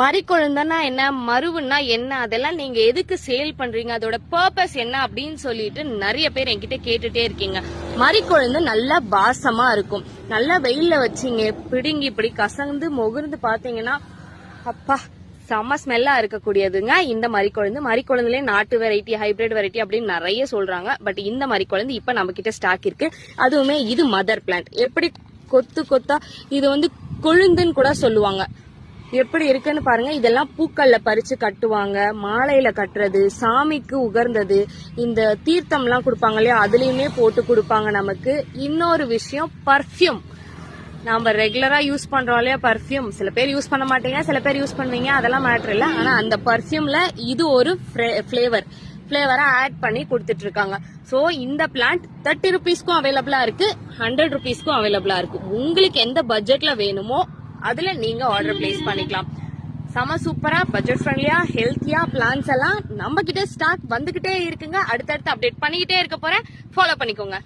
மறிக்கொழுந்தனா என்ன மருவுன்னா என்ன அதெல்லாம் நீங்க எதுக்கு சேல் பண்றீங்க அதோட பர்பஸ் என்ன அப்படின்னு சொல்லிட்டு நிறைய பேர் என்கிட்ட கேட்டுட்டே இருக்கீங்க. மறிக்கொழுந்து நல்லா பாசமா இருக்கும். நல்லா வெயில்ல வச்சீங்க பிடுங்கி இப்படி கசந்து முகர்ந்து பாத்தீங்கன்னா அப்பா செம்ம ஸ்மெல்லா இருக்கக்கூடியதுங்க. இந்த மறிக்கொழுந்து மறிக்கொழுந்துலயே நாட்டு வெரைட்டி ஹைபிரிட் வெரைட்டி அப்படின்னு நிறைய சொல்றாங்க. பட் இந்த மறிக்கொழுந்து இப்ப நம்ம கிட்ட ஸ்டாக் இருக்கு. அதுவுமே இது மதர் பிளான்ட் எப்படி கொத்து கொத்தா இது வந்து கொழுந்துன்னு கூட சொல்லுவாங்க. எப்படி இருக்குன்னு பாருங்க. இதெல்லாம் பூக்கள்ல பறிச்சு கட்டுவாங்க. மாலையில கட்டுறது சாமிக்கு உகர்ந்தது இந்த தீர்த்தம்லாம் கொடுப்பாங்க இல்லையா? அதுலயுமே போட்டு கொடுப்பாங்க நமக்கு. இன்னொரு விஷயம் பர்ஃப்யூம் நாம ரெகுலரா யூஸ் பண்றோம் இல்லையா? பர்ஃப்யூம் சில பேர் யூஸ் பண்ண மாட்டீங்க சில பேர் யூஸ் பண்ணுவீங்க. அதெல்லாம் மேட்டர் இல்ல. ஆனா அந்த பர்ஃப்யூமில் இது ஒரு ஃபிளேவர் ஃபிளேவரா ஆட் பண்ணி கொடுத்துட்டு இருக்காங்க. ஸோ இந்த பிளான்ட் தேர்ட்டி ருபீஸ்க்கும் அவைலபிளா இருக்கு ஹண்ட்ரட் ருபீஸ்க்கும் அவைலபிளா இருக்கு. உங்களுக்கு எந்த பட்ஜெட்ல வேணுமோ அதுல நீங்க ஆர்டர் பிளேஸ் பண்ணிக்கலாம். செம சூப்பரா பட்ஜெட் ஃப்ரெண்ட்லியா ஹெல்த்தியா பிளான்ஸ் எல்லாம் நம்ம கிட்ட ஸ்டாக் வந்துகிட்டே இருக்குங்க. அடுத்தடுத்து அப்டேட் பண்ணிக்கிட்டே இருக்க போறேன். ஃபாலோ பண்ணிக்கோங்க.